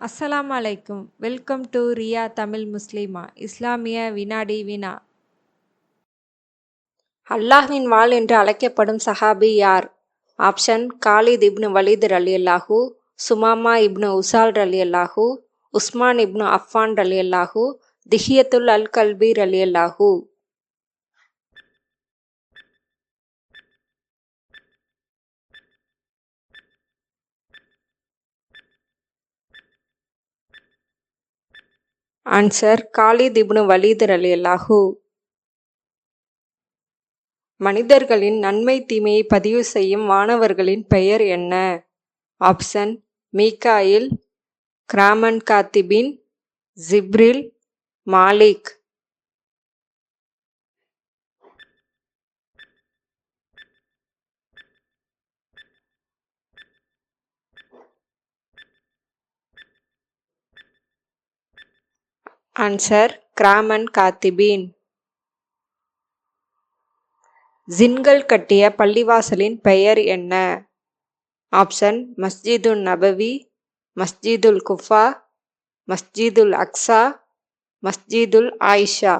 அஸ்ஸலாம் அலைக்கும் welcome to Riya Tamil முஸ்லிமா. இஸ்லாமிய வினாடி வினா. அல்லாஹின் வாள் என்று அழைக்கப்படும் சஹாபி யார்? ஆப்ஷன் காலித் இப்னு வலீத் ரலியல்லாஹு சுமாமா இப்னு உசால் ரலியல்லாஹு உஸ்மான் இப்னு அஃபான் ரலியல்லாஹு திஹியத்துல் அல் கல்பி அல்லாஹூ ஆன்சர் காலித் இப்னு அலி அல்லாஹூ மனிதர்களின் நன்மை தீமையை பதிவு செய்யும் மாணவர்களின் பெயர் என்ன? ஆப்ஷன் மீகாயில் கிராமன் காத்திபின் ஜிப்ரில் மாலிக். ஆன்சர் கிராமன் காத்திபீன் ஜின்கள் கட்டிய பள்ளிவாசலின் பெயர் என்ன? ஆப்ஷன் மஸ்ஜிதுன் நபவி மஸ்ஜிதுல் குஃபா மஸ்ஜிதுல் அக்ஸா மஸ்ஜிதுல் ஆயிஷா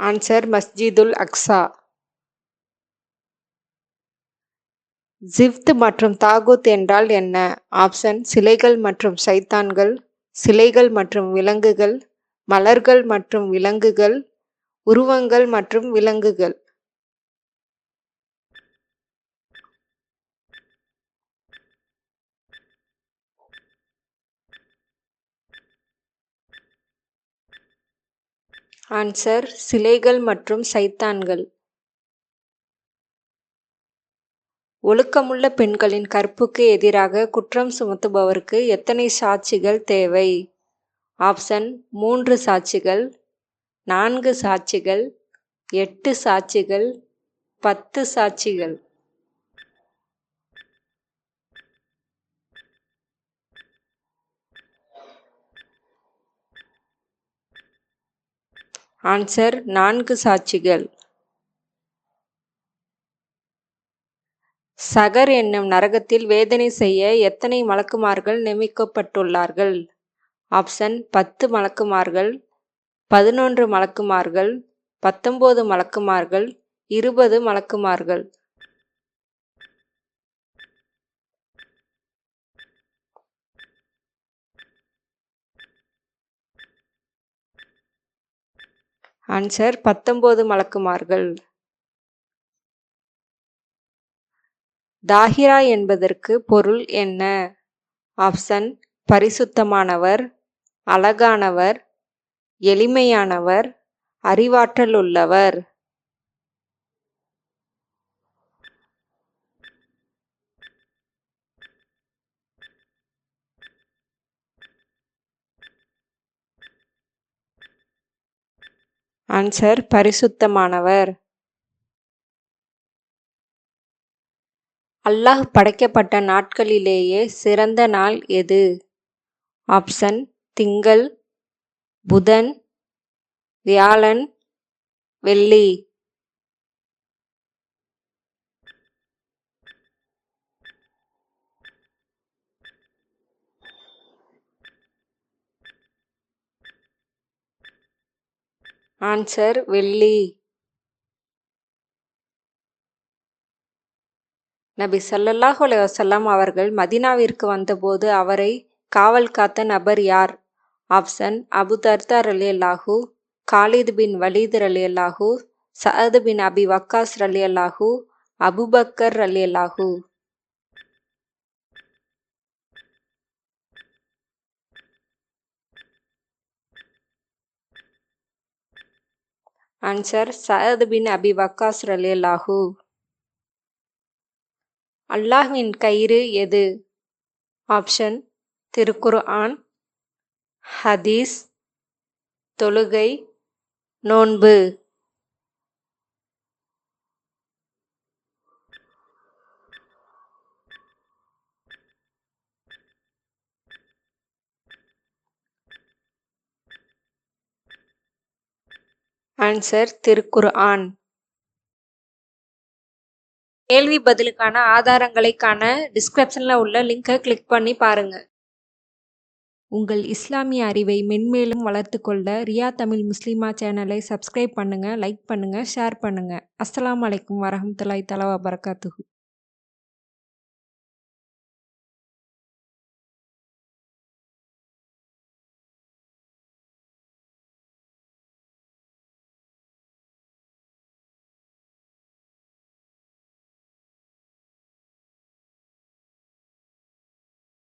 ஆன்சர் மஸ்ஜிதுல் அக்ஸா ஜிவ்த் மற்றும் தாகூத் என்றால் என்ன? ஆப்ஷன் சிலைகள் மற்றும் சைத்தான்கள் சிலைகள் மற்றும் விலங்குகள் மலர்கள் மற்றும் விலங்குகள் உருவங்கள் மற்றும் விலங்குகள். ஆன்சர் சிலைகள் மற்றும் சைத்தான்கள். ஒழுக்கமுள்ள பெண்களின் கற்புக்கு எதிராக குற்றம் சுமத்துபவருக்கு எத்தனை சாட்சிகள் தேவை? ஆப்ஷன் மூன்று சாட்சிகள் நான்கு சாட்சிகள் எட்டு சாட்சிகள் பத்து சாட்சிகள். ஆன்சர் நான்கு சாட்சிகள். சகர் என்னும் நரகத்தில் வேதனை செய்ய எத்தனை மலக்குமார்கள் நியமிக்கப்பட்டுள்ளார்கள்? ஆப்ஷன் பத்து மலக்குமார்கள் பதினொன்று மலக்குமார்கள் பத்தொன்பது மலக்குமார்கள் இருபது மலக்குமார்கள். ஆன்சர் பத்தொம்போது மலக்குமார்கள். தாஹிரா என்பதற்கு பொருள் என்ன? ஆப்ஷன் பரிசுத்தமானவர் அழகானவர் எளிமையானவர் அறிவாற்றல் உள்ளவர் ஆன்சர் பரிசுத்தமானவர். அல்லாஹ் படைக்கப்பட்ட நாட்களிலேயே சிறந்த நாள் எது? ஆப்ஷன் திங்கள் புதன் வியாழன் வெள்ளி. ஆன்சர் வெள்ளி. நபி சல்லல்லாஹு அலைவசல்லாம் அவர்கள் மதீனாவிற்கு வந்தபோது அவரை காவல் காத்த நபர் யார்? ஆப்சன் அபு தர்தா ரலியல்லாஹு காலித் பின் வலீத் ரலியல்லாஹு சஅத் பின் அபி வக்காஸ் ரலியல்லாஹு அபுபக்கர் ரலியல்லாஹு. ஆன்சர் சஅத் பின் அபி வக்காஸ் ரலியல்லாஹு அல்லாஹ்வின் கயிறு எது? ஆப்ஷன் திருக்குர்ஆன் ஹதீஸ் தொழுகை நோன்பு. ஆன்சர் திருக்குர்ஆன். கேள்வி பதிலுக்கான ஆதாரங்களை காண உள்ள லிங்கை கிளிக் பண்ணி பாருங்கள் உங்கள் இஸ்லாமிய அறிவை மென்மேலும் வளர்த்துக்கொள்ள ரியா தமிழ் முஸ்லிமா சேனலை சப்ஸ்கிரைப் பண்ணுங்கள் லைக் பண்ணுங்கள் ஷேர் பண்ணுங்கள் அஸ்லாம் அலைக்கும் வரஹ்மத்துல்லாஹி தலவா பரகாத்துகு